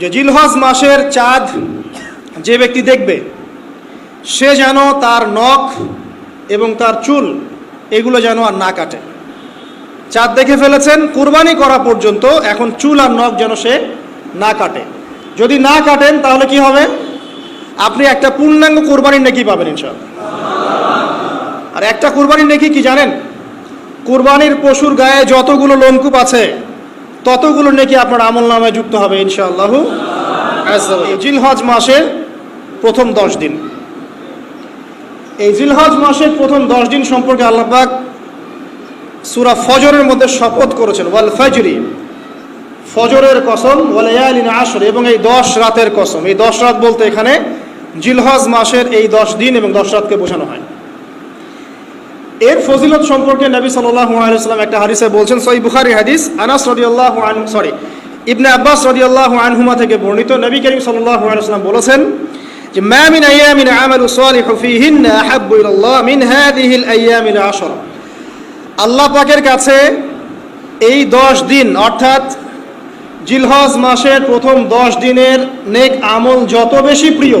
যে জিলহজ মাসের চাঁদ যে ব্যক্তি দেখবে, সে যেন তার নখ এবং তার চুল এগুলো যেন আর না কাটে। চাঁদ দেখে ফেলেছেন, কুরবানি করা পর্যন্ত এখন চুল আর নখ যেন সে না কাটে। যদি না কাটেন, তাহলে কি হবে? আপনি একটা পূর্ণাঙ্গ কোরবানির নেকি পাবেন ইনশাল্লাহ আর একটা কোরবানির নেকি কি জানেন? কোরবানির পশুর গায়ে যতগুলো লোমকূপ আছে ততগুলো নেকি আপনার আমল নামায় যুক্ত হবে ইনশাআল্লাহ। জিলহজ মাসের প্রথম দশ দিন। এই জিলহজ মাসের প্রথম দশ দিন সম্পর্কে আল্লাপাক সুরা ফজরের মধ্যে শপথ করেছেন, ওয়াল ফজরি, ফজরের কসম ওয়ালায়ালিন আসর এবং এই দশ রাতের কসম। এই দশ রাত বলতে এখানে জিলহজ মাসের এই দশ দিন এবং দশ রাতকে বোঝানো হয়। এর ফজিলত সম্পর্কে নবী সাল্লাল্লাহু আলাইহি সাল্লাম একটা হাদিসে বলছেন সহি বুখারী হাদিস আনাস রাদিয়াল্লাহু আনহু সরি, ইবনে আব্বাস রাদিয়াল্লাহু আনহুমা থেকে বর্ণিত নবী করিম সাল্লাল্লাহু আলাইহি সাল্লাম বলেছেন যে, মা মিন আইয়ামিন আমালু সালিহু ফীহিন্না আহাব্বু ইলাল্লাহ মিন হাযিহিল আইয়ামিল আশরা আল্লাহ পাকের কাছে এই দশ দিন, অর্থাৎ জিলহজ মাসের প্রথম দশ দিনের নেক আমল যত বেশি প্রিয়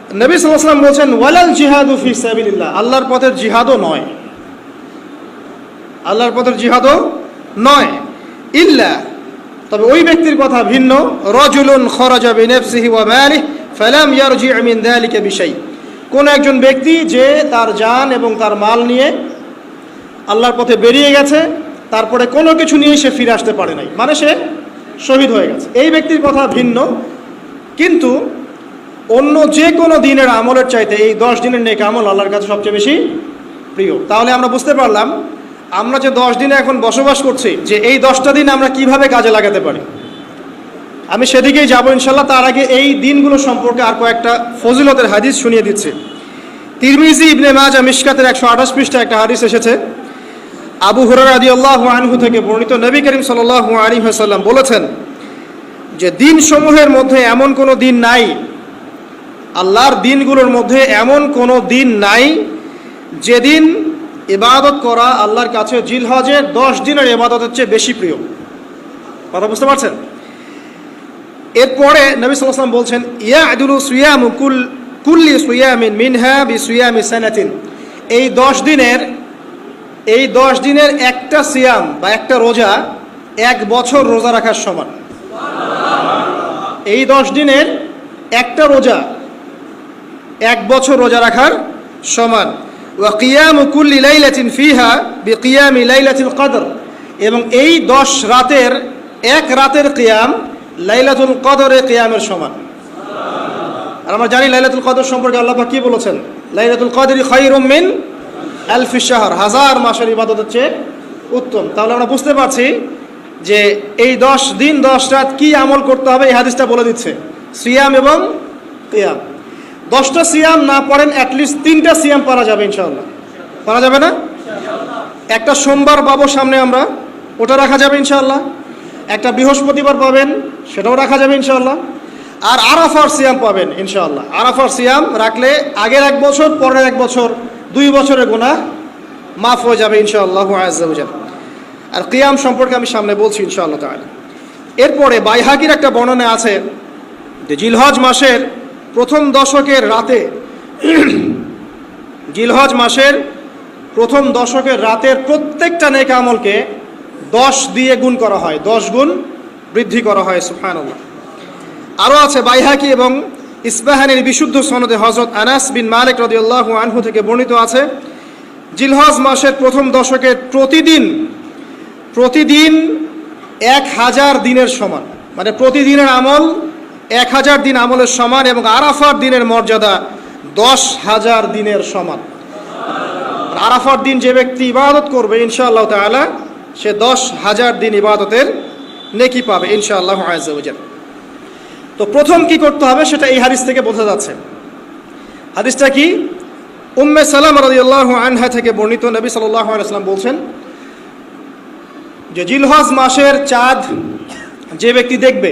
নবী সাল্লাম বলছেন, ওয়ালাল জিহাদু ফি সাবিলিল্লাহ। আল্লাহর পথের জিহাদও নয়। আল্লাহর পথের জিহাদও নয়। ইল্লা, তবে ওই ব্যক্তির কথা ভিন্ন। রজুলুন খরাজা বিনাফসিহি ওয়া মালিহি ফালাম ইয়ারজি মিন যালিকা বিশাই। কোন একজন ব্যক্তি যে তার জান এবং তার মাল নিয়ে আল্লাহর পথে বেরিয়ে গেছে, তারপরে কোনো কিছু নিয়ে সে ফিরে আসতে পারে নাই। মানে সে শহীদ হয়ে গেছে। এই ব্যক্তির কথা ভিন্ন। কিন্তু অন্য যে কোনো দিনের আমলের চাইতে এই দশ দিনের নেক আমল আল্লাহর কাছে সবচেয়ে বেশি প্রিয়। তাহলে আমরা বুঝতে পারলাম, আমরা যে দশ দিনে এখন বসবাস করছি, যে এই দশটা দিন আমরা কীভাবে কাজে লাগাতে পারি। আমি সেদিকেই যাব ইনশাল্লাহ তার আগে এই দিনগুলো সম্পর্কে আর কয়েকটা ফজিলতের হাদিস শুনিয়ে দিচ্ছে। তিরমিজি ইবনে মাজ মিশকাতের একশো আঠাশ পৃষ্ঠা একটা হাদিস এসেছে। আবু হুরার আদি আল্লাহ আনহু থেকে বর্ণিত নবী করিম সাল আলী হাসাল্লাম বলেছেন যে দিন সমূহের মধ্যে এমন কোনো দিন নাই আল্লাহর দিনগুলোর মধ্যে এমন কোনো দিন নাই যেদিন ইবাদত করা আল্লাহর কাছে জিলহজের দশ দিনের ইবাদতের চেয়ে বেশি প্রিয়। কথা বুঝতে পারছেন? এরপরে নবী সাল্লাম বলছেন ইয়া আদুলু সুয়ামু কুল, কুল্লি সুয়ামিন মিনহা বি সুয়ামি সানাতিন। এই দশ দিনের, এই দশ দিনের একটা সিয়াম বা একটা রোজা এক বছর রোজা রাখার সমান। এই দশ দিনের একটা রোজা এক বছর রোজা রাখার সমান। কুল্লি লাইলাতিন ফিহা বি কিয়ামি লাইলাতুল কদর। এবং এই দশ রাতের এক রাতের কিয়াম লাইলাতুল কদরে কিয়ামের সমান। আর আমরা জানি লাইলাতুল কদর সম্পর্কে আল্লাহ কি বলেছেন? লাইলাতুল কদরি খায়রুম মিন আলফি শাহর। হাজার মাসের ইবাদত হচ্ছে উত্তম। তাহলে আমরা বুঝতে পারছি যে এই দশ দিন, দশ রাত কি আমল করতে হবে, এই হাদিসটা বলে দিচ্ছে। সিয়াম এবং কিয়াম। দশটা সিয়াম না পড়েন অ্যাটলিস্ট তিনটা সিয়াম পারা যাবে ইনশাল্লাহ পারা যাবে না? একটা সোমবার পাবো সামনে আমরা, ওটা রাখা যাবে ইনশাল্লাহ একটা বৃহস্পতিবার পাবেন, সেটাও রাখা যাবে ইনশাল্লাহ আর আরাফার সিয়াম পাবেন ইনশাআল্লাহ। আরাফার সিয়াম রাখলে আগের এক বছর, পরের এক বছর, দুই বছরের গোনা মাফ হয়ে যাবে ইনশাআল্লাহ আর কিয়াম সম্পর্কে আমি সামনে বলছি ইনশাআল্লাহ তাহলে এরপরে বাইহাকির একটা বর্ণনা আছে যে জিলহজ মাসের প্রথম দশকের রাতে জিলহজ মাসের প্রথম দশকের রাতের প্রত্যেকটা নেক আমলকে দশ দিয়ে গুণ করা হয়, দশ গুণ বৃদ্ধি করা হয় সুফান আরও আছে বাইহাকি এবং ইসবাহানের বিশুদ্ধ সনদে হজরত আনাস বিন মালিক রদিউল্লাহ আনহু থেকে বর্ণিত আছে জিলহজ মাসের প্রথম দশকের প্রতিদিন প্রতিদিন এক হাজার দিনের সমান মানে প্রতিদিনের আমল এক হাজার দিন আমলের সমান এবং আরাফার দিনের মর্যাদা দশ হাজার দিনের সমান। আর আরাফার দিন যে ব্যক্তি ইবাদত করবে, ইনশাআল্লাহ তালা সে দশ হাজার দিন ইবাদতের নেকি পাবে, ইনশাআল্লাহ আজাল তো প্রথম কি করতে হবে সেটা এই হাদিস থেকে বোঝা যাচ্ছে। হাদিসটা কি? উম্মে সালাম রাদিয়াল্লাহু আনহা থেকে বর্ণিত নবী সাল্লাল্লাহু আলাইহি বলছেন, যে জিলহজ মাসের চাঁদ যে ব্যক্তি দেখবে